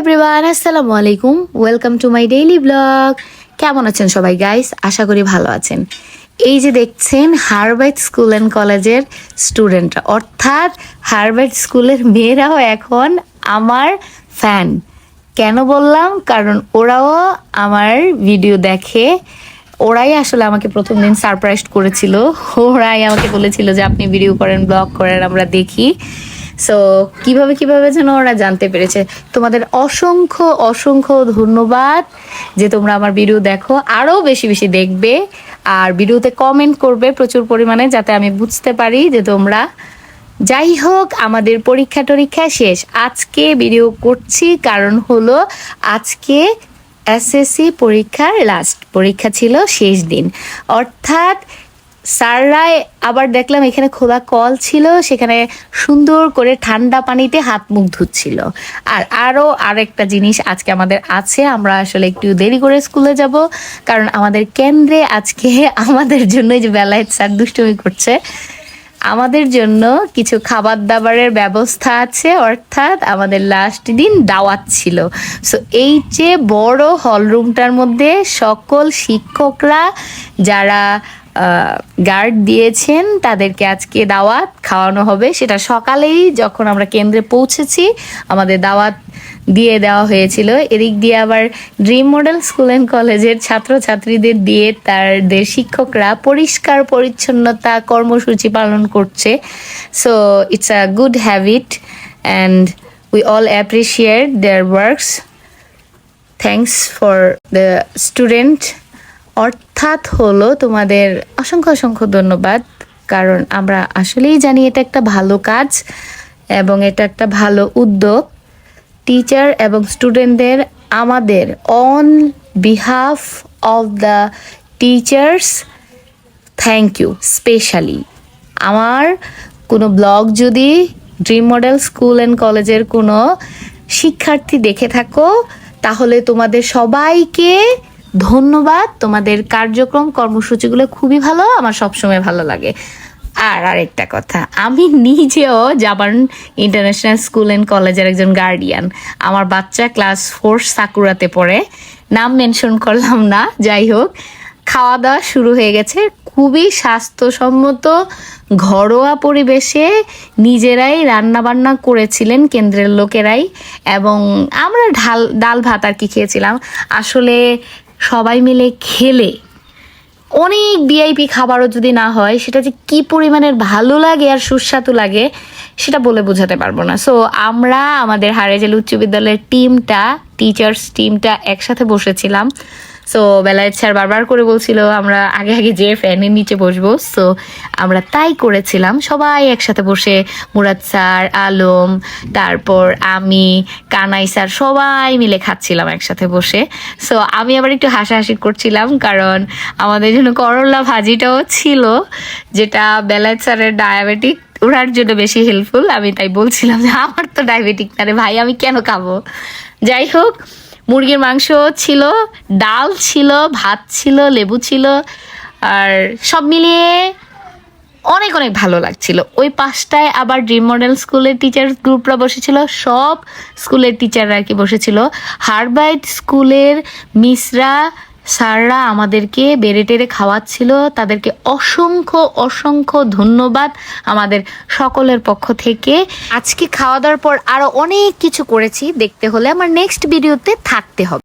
Everyone আসসালামু আলাইকুম। Welcome to my daily blog কেমন আছেন সবাই গাইস আশা করি ভালো আছেন। এই যে দেখছেন হারবাইট স্কুল অ্যান্ড কলেজের স্টুডেন্টরা অর্থাৎ হারবাইট স্কুলের মেয়েরাও এখন আমার ফ্যান কেন বললাম? কারণ ওরাও আমার ভিডিও দেখে। ওরাই আসলে আমাকে প্রথম দিন সারপ্রাইজ করেছিল। ওরাই আমাকে বলেছিল যে, আপনি ভিডিও করেন ব্লগ করেন, আমরা দেখি। সো কীভাবে কীভাবে যেন ওরা জানতে পেরেছে? তোমাদের অসংখ্য অসংখ্য ধন্যবাদ যে তোমরা আমার ভিডিও দেখো। আরও বেশি বেশি দেখবে আর ভিডিওতে কমেন্ট করবে প্রচুর পরিমাণে যাতে আমি বুঝতে পারি যে তোমরা যাই হোক, আমাদের পরীক্ষা টরীক্ষা শেষ। আজকে ভিডিও করছি কারণ হলো আজকে এসএসসি পরীক্ষার লাস্ট পরীক্ষা ছিল শেষ দিন। অর্থাৎ স্যাররাই আবার দেখলাম এখানে খোলা কল ছিল, সেখানে সুন্দর করে ঠান্ডা পানিতে হাত মুখ ধুচ্ছিল। আর আরও আরেকটা জিনিস আজকে আমাদের আছে, আমরা আসলে একটু দেরি করে স্কুলে যাব, কারণ আমাদের কেন্দ্রে আজকে আমাদের জন্য যে বেলায়েত স্যার দুষ্টুমি করছে, আমাদের জন্য কিছু খাবার দাবারের ব্যবস্থা আছে, অর্থাৎ আমাদের লাস্ট দিন দাওয়াত ছিল। সো এই যে বড় হলরুমটার মধ্যে সকল শিক্ষকরা, যারা গার্ড দিয়েছেন, তাদেরকে আজকে দাওয়াত খাওয়ানো হবে। সেটা সকালেই যখন আমরা কেন্দ্রে পৌঁছেছি, আমাদের দাওয়াত দিয়ে দেওয়া হয়েছিল। এদিক দিয়ে আবার ড্রিম মডেল স্কুল অ্যান্ড কলেজের ছাত্রছাত্রীদের দিয়ে তাদের শিক্ষকরা পরিষ্কার পরিচ্ছন্নতা কর্মসূচি পালন করছে। So it's a good habit and we all appreciate their works thanks for the student অর্থাৎ হলো তোমাদের অসংখ্য অসংখ্য ধন্যবাদ, কারণ আমরা আসলেই জানি এটা একটা ভালো কাজ এবং এটা একটা ভালো উদ্যোগ। টিচার এবং স্টুডেন্টদের আমাদের on behalf of the teachers thank you specially আমার কোনো ব্লগ যদি ড্রিম মডেল স্কুল অ্যান্ড কলেজের কোনো শিক্ষার্থী দেখে থাকো, তাহলে তোমাদের সবাইকে ধন্যবাদ, তোমাদের কার্যক্রম, কর্মসূচিগুলো খুবই ভালো, আমার সবসময় ভালো লাগে। আর আরেকটা কথা, আমি নিজেও জাপান ইন্টারন্যাশনাল স্কুল অ্যান্ড কলেজের একজন গার্ডিয়ান আমার বাচ্চা ক্লাস ফোর সাকুরাতে পড়ে, নাম মেনশন করলাম না, যাই হোক। খাওয়া দাওয়া শুরু হয়ে গেছে, খুবই স্বাস্থ্যসম্মত, ঘরোয়া পরিবেশে নিজেরাই রান্না বান্না করেছিলেন কেন্দ্রের লোকেরাই, এবং আমরা ঢাল, ডাল ভাত আর কি খেয়েছিলাম। আসলে সবাই মিলে খেলে। অনেক ভিআইপি খাবারও যদি না হয়, সেটা যে কী পরিমাণের ভালো লাগে আর সুস্বাদু লাগে, সেটা বলে বোঝাতে পারব না। সো আমরা, আমাদের হারেজেল উচ্চ বিদ্যালয়ের টিমটা টিচার্স টিমটা একসাথে বসেছিলাম। সো বেলায়েত স্যার বারবার করে বলছিল, আমরা আগে আগে যে ফ্যানের নিচে বসবো। সো আমরা তাই করেছিলাম। সবাই একসাথে বসে মুরাদ স্যার, আলম, তারপর আমি, কানাই স্যার, সবাই মিলে খাচ্ছিলাম একসাথে বসে। সো আমি আবার একটু হাসাহাসি করছিলাম, কারণ আমাদের জন্য করলা ভাজিটাও ছিল, যেটা বেলায়েত স্যারের ডায়াবেটিক ওনার জন্য বেশি হেল্পফুল আমি তাই বলছিলাম যে, আমার তো ডায়াবেটিক না রে ভাই, আমি কেন খাব? যাই হোক মুরগির মাংস ছিল, ডাল ছিল, ভাত ছিল, লেবু ছিল, আর সব মিলিয়ে অনেক অনেক ভালো লাগছিল। ওই পাঁচটায় আবার ড্রিম মডেল স্কুলের টিচার গ্রুপরা বসেছিল, সব স্কুলের টিচাররা আর কি বসেছিল। হারবাইট স্কুলের মিসরা স্যাররা আমাদেরকে বেড়ে টেরে খাওয়াচ্ছিল। তাদেরকে অসংখ্য অসংখ্য ধন্যবাদ আমাদের সকলের পক্ষ থেকে। আজকে খাওয়া দাওয়ার পর আরও অনেক কিছু করেছি। দেখতে হলে আমার নেক্সট ভিডিওতে থাকতে হবে।